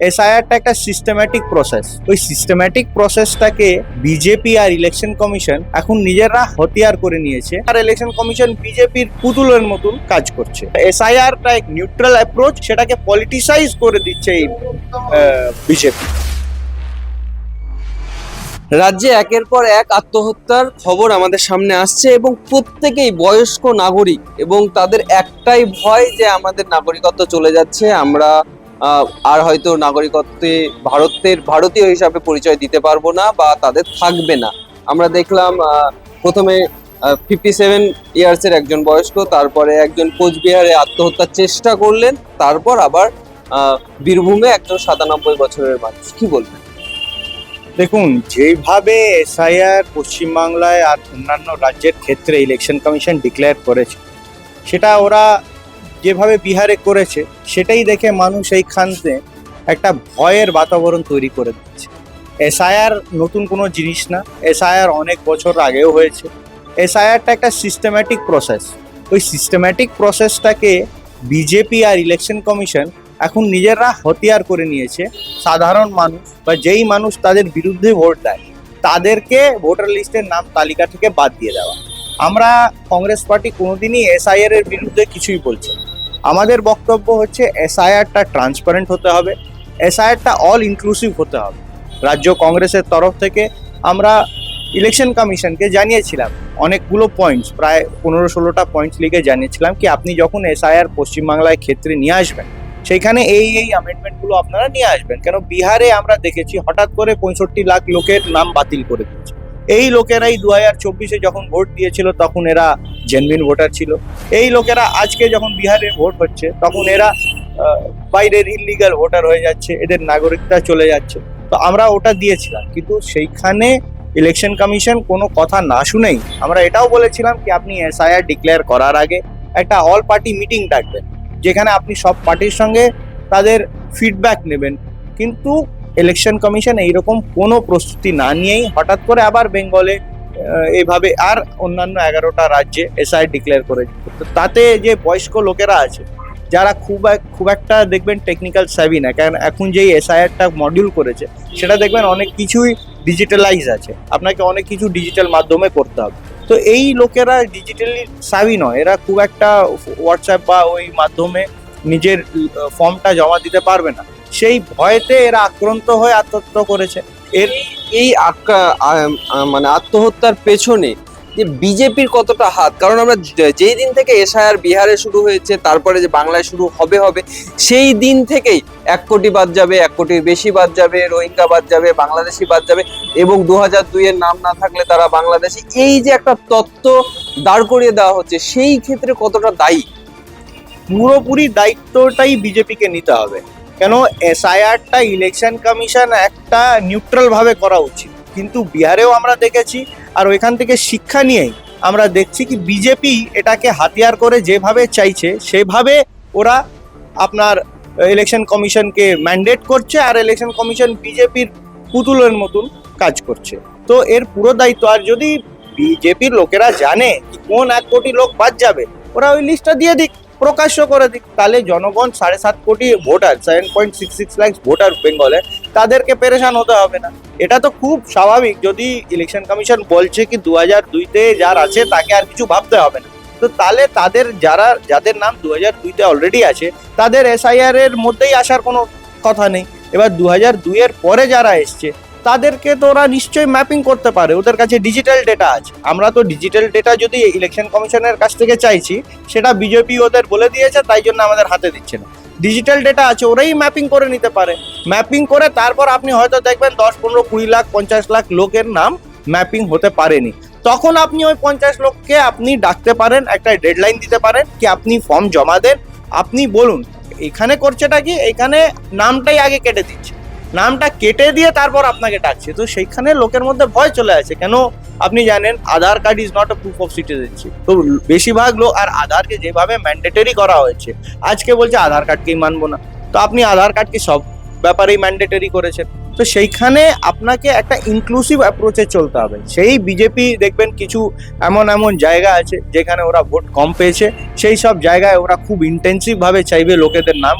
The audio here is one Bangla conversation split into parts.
এসআইআরটা একটা সিস্টেম্যাটিক প্রসেস ওই সিস্টেম্যাটিক প্রসেসটাকে বিজেপি আর ইলেকশন কমিশন এখন নিজেরা হতিয়ার করে নিয়েছে। আর ইলেকশন কমিশন বিজেপির পুতুলের মতন কাজ করছে। এসআইআরটা এক নিউট্রাল অ্যাপ্রোচ সেটাকে পলিটিসাইজ করে দিচ্ছে এই বিজেপি রাজ্যে একের পর এক আত্মহত্যার খবর আমাদের সামনে আসছে এবং প্রত্যেকেই বয়স্ক নাগরিক এবং তাদের একটাই ভয় যে আমাদের নাগরিকত্ব চলে যাচ্ছে। আমরা আর হয়তো নাগরিকত্বে ভারতের ভারতীয় হিসাবে পরিচয় দিতে পারব না বা তাদের থাকবে না। আমরা দেখলাম প্রথমে ফিফটি সেভেন ইয়ার্সের একজন বয়স্ক, তারপরে একজন কোচবিহারে আত্মহত্যার চেষ্টা করলেন, তারপর আবার বীরভূমে একজন সাতানব্বই বছরের মানুষ। কি বলবেন? দেখুন, যেভাবে এসআইআর পশ্চিমবাংলায় আর অন্যান্য রাজ্যের ক্ষেত্রে ইলেকশন কমিশন ডিক্লেয়ার করেছে, সেটা ওরা যেভাবে বিহারে করেছে, সেটাই দেখে মানুষ এইখানতে একটা ভয়ের বাতাবরণ তৈরি করে দিচ্ছে। এসআইআর নতুন কোনো জিনিস না, এসআইআর অনেক বছর আগেও হয়েছে। এসআইআরটা একটা সিস্টেম্যাটিক প্রসেস ওই সিস্টেম্যাটিক প্রসেসটাকে বিজেপি আর ইলেকশন কমিশন এখন নিজেরা হতিয়ার করে নিয়েছে। সাধারণ মানুষ বা যেই মানুষ তাদের বিরুদ্ধে ভোট দেয়, তাদেরকে ভোটার লিস্টের নাম তালিকা থেকে বাদ দিয়ে দেওয়া। আমরা কংগ্রেস পার্টি কোনোদিনই এসআইআর এর বিরুদ্ধে কিছুই বলছি না। আমাদের বক্তব্য হচ্ছে এসআইআরটা ট্রান্সপারেন্ট হতে হবে, এসআইআরটা অল ইনক্লুসিভ হতে হবে। রাজ্য কংগ্রেসের তরফ থেকে আমরা ইলেকশন কমিশনকে জানিয়েছিলাম, অনেকগুলো পয়েন্টস প্রায় পনেরো ষোলোটা পয়েন্টস লিখে জানিয়েছিলাম কি আপনি যখন এসআইআর পশ্চিমবাংলায় ক্ষেত্রে নিয়ে আসবেন, সেইখানে এই এই অ্যামেন্ডমেন্টগুলো আপনারা নিয়ে আসবেন। কেন বিহারে আমরা দেখেছি হঠাৎ করে পঁয়ষট্টি লাখ লোকের নাম বাতিল করে দিয়েছে। এই লোকেরাই দু হাজার চব্বিশে যখন ভোট দিয়েছিল, তখন এরা জেনুইন ভোটার ছিল। এই লোকেরা আজকে যখন বিহারে ভোট হচ্ছে, তখন এরা বাইরের ইলিগাল ভোটার হয়ে যাচ্ছে, এদের নাগরিকতা চলে যাচ্ছে। তো আমরা ওটা দিয়েছিলাম, কিন্তু সেইখানে ইলেকশন কমিশন কোনো কথা না শুনেই আমরা এটাও বলেছিলাম কি, আপনি এসআইআর ডিক্লেয়ার করার আগে একটা অল পার্টি মিটিং ডাকবেন, যেখানে আপনি সব পার্টির সঙ্গে তাদের ফিডব্যাক নেবেন। কিন্তু ইলেকশন কমিশন এইরকম কোনো প্রস্তুতি না নিয়েই হঠাৎ করে আবার বেঙ্গলে আহ, এইভাবে আর অন্যান্য এগারোটা রাজ্যে এসআই ডিক্লেয়ার করেছে তো তাতে যে বয়স্ক লোকেরা আছে যারা খুব খুব একটা দেখবেন টেকনিক্যাল স্যাভি না কারণ এখন যেই এসআইআরটা মডিউল করেছে সেটা দেখবেন অনেক কিছুই ডিজিটালাইজ আছে। আপনাকে অনেক কিছু ডিজিটাল মাধ্যমে করতে হবে। তো এই লোকেরা ডিজিটালি সাবি নয় এরা খুব একটা হোয়াটসঅ্যাপ বা ওই মাধ্যমে নিজের ফর্মটা জমা দিতে পারবে না। সেই ভয়েতে এরা আক্রান্ত হয়ে আত্মহত্যা করেছে। এর এই মানে আত্মহত্যার পেছনে যে বিজেপির কতটা হাত, কারণ আমরা যেই দিন থেকে এসআইআর বিহারে শুরু হয়েছে, তারপরে যে বাংলায় শুরু হবে হবে, সেই দিন থেকেই এক কোটি বাদ যাবে, এক কোটির বেশি বাদ যাবে, রোহিঙ্গা বাদ যাবে, বাংলাদেশি বাদ যাবে, এবং দু হাজার দুইয়ের নাম না থাকলে তারা বাংলাদেশি, এই যে একটা তত্ত্ব দাঁড় করিয়ে দেওয়া হচ্ছে, সেই ক্ষেত্রে কতটা দায়ী? পুরোপুরি দায়িত্বটাই বিজেপিকে নিতে হবে। কেন এসআইআরটা ইলেকশন কমিশন একটা নিউট্রাল ভাবে করা উচিত। কিন্তু বিহারেও আমরা দেখেছি আর ওইখান থেকে শিক্ষা নিয়েই আমরা দেখছি কি বিজেপি এটাকে হাতিয়ার করে যেভাবে চাইছে, সেভাবে ওরা আপনার ইলেকশন কমিশনকে ম্যান্ডেট করছে আর ইলেকশন কমিশন বিজেপির পুতুলের মতন কাজ করছে। তো এর পুরো দায়িত্ব, আর যদি বিজেপির লোকেরা জানে কোন এক কোটি লোক বাদ যাবে, ওরা ওই লিস্টটা দিয়ে দিক। প্রকাশ্য করে দিক। তাহলে জনগণ সাড়ে সাত কোটি voter seven point six six lakh voter বেঙ্গলে, তাদেরকে পেরেশান হতে হবে না। এটা তো খুব স্বাভাবিক। যদি ইলেকশন কমিশন বলছে কি দু হাজার দুইতে যার আছে, তাকে আর কিছু ভাবতে হবে না। তো তাহলে তাদের যারা, যাদের নাম দু হাজার দুইতে অলরেডি আছে, তাদের এসআইআর এর মধ্যেই আসার কোনো কথা নেই। এবার দু হাজার দুইয়ের পরে যারা এসছে তাদেরকে তো ওরা নিশ্চয়ই ম্যাপিং করতে পারে, ওদের কাছে ডিজিটাল ডেটা আছে। আমরা তো ডিজিটাল ডেটা যদি ইলেকশন কমিশনের কাছ থেকে চাইছি, সেটা বিজেপি ওদের বলে দিয়েছে, তাই জন্য আমাদের হাতে দিচ্ছে না। ডিজিটাল ডেটা আছে, ওরাই ম্যাপিং করে নিতে পারে। ম্যাপিং করে তারপর আপনি হয়তো দেখবেন দশ, পনেরো, কুড়ি লাখ, পঞ্চাশ লাখ লোকের নাম ম্যাপিং হতে পারেনি। তখন আপনি ওই পঞ্চাশ লোককে আপনি ডাকতে পারেন, একটা ডেডলাইন দিতে পারেন কি আপনি ফর্ম জমা দেন। আপনি বলুন, এখানে করছেটা কি? এখানে নামটাই আগে কেটে দিচ্ছে। নামটা কেটে দিয়ে তারপর আপনাকে ডাকছে। তো সেইখানে লোকের মধ্যে ভয় চলে আসে, কেন? আপনি জানেন, Aadhaar card is not a proof of citizenship তো বেশিরভাগ লোক আর আধারকে যেভাবে ম্যান্ডেটরি করা হয়েছে, আজকে বলছে আধার কার্ডকেই মানবো না। তো আপনি আধার কার্ডকে সব ব্যাপারেই ম্যান্ডেটরি করেছেন? তো সেইখানে আপনাকে একটা ইনক্লুসিভ অ্যাপ্রোচে চলতে হবে। সেই বিজেপি দেখবেন কিছু এমন এমন জায়গা আছে, যেখানে ওরা ভোট কম পেয়েছে। সেই সব জায়গায় ওরা খুব ইন্টেন্সিভ ভাবে চাইবে লোকেদের নাম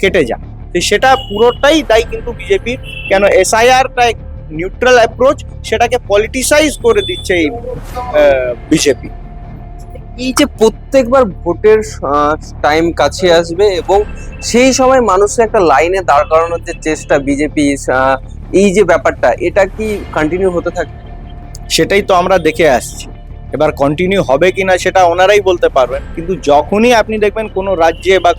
কেটে তো সেটা পুরোটাই দায়ী কিন্তু বিজেপির কেন এসআইআরটা নিউট্রাল অ্যাপ্রোচ সেটাকে পলিটিসাইজ করে দিচ্ছে এই বিজেপি। এই যে প্রত্যেকবার ভোটের টাইম কাছে আসবে এবং সেই সময় মানুষের একটা লাইনে দাঁড় করানোর যে চেষ্টা বিজেপি এই যে ব্যাপারটা এটা কি কন্টিনিউ হতে থাকবে? সেটাই তো আমরা দেখে আসছি। এবার কন্টিনিউ হবে কিনা সেটা ওনারাই বলতে পারবেন। কিন্তু যখনই আপনি দেখবেন কোনো রাজ্যে বা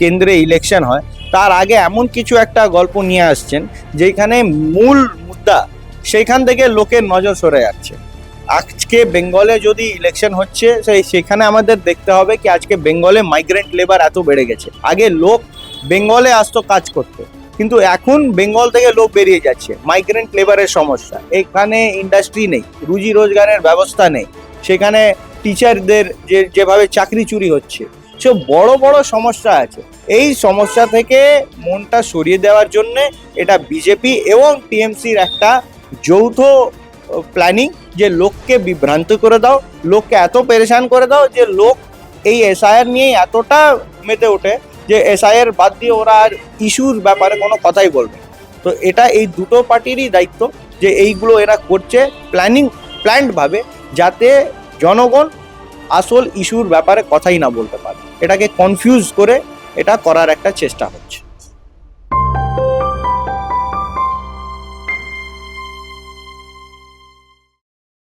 কেন্দ্রে ইলেকশন হয়, তার আগে এমন কিছু একটা গল্প নিয়ে আসছেন যেখানে মূল মুদ্রা সেইখান থেকে লোকের নজর সরে যাচ্ছে। আজকে বেঙ্গলে যদি ইলেকশন হচ্ছে, সেই সেখানে আমাদের দেখতে হবে কি আজকে বেঙ্গলে মাইগ্রেন্ট লেবার এত বেড়ে গেছে। আগে লোক বেঙ্গলে আসতো কাজ করতে, কিন্তু এখন বেঙ্গল থেকে লোক বেরিয়ে যাচ্ছে। মাইগ্রেন্ট লেবারের সমস্যা। এখানে ইন্ডাস্ট্রি নেই, রুজি রোজগারের ব্যবস্থা নেই। সেখানে টিচারদের যে, যেভাবে চাকরি চুরি হচ্ছে। সব বড় বড় সমস্যা আছে। এই সমস্যা থেকে মনটা সরিয়ে দেওয়ার জন্য এটা বিজেপি এবং টিএমসির একটা যৌথ প্ল্যানিং যে, লোককে বিভ্রান্ত করে দাও, লোককে এত পেরেশান করে দাও যে, লোক এই এসআইআর নিয়ে এতটা মেতে ওঠে যে এসআইআর বাদ দিয়ে ওরা আর ইস্যুর ব্যাপারে কোনো কথাই বলবে তো এটা এই দুটো পার্টিরই দায়িত্ব যে, এইগুলো এরা করছে প্ল্যানিং প্ল্যান্ডভাবে যাতে জনগণ আসল ইস্যুর ব্যাপারে কথাই না বলতে পারে। এটাকে কনফিউজ করে এটা করার একটা চেষ্টা হচ্ছে।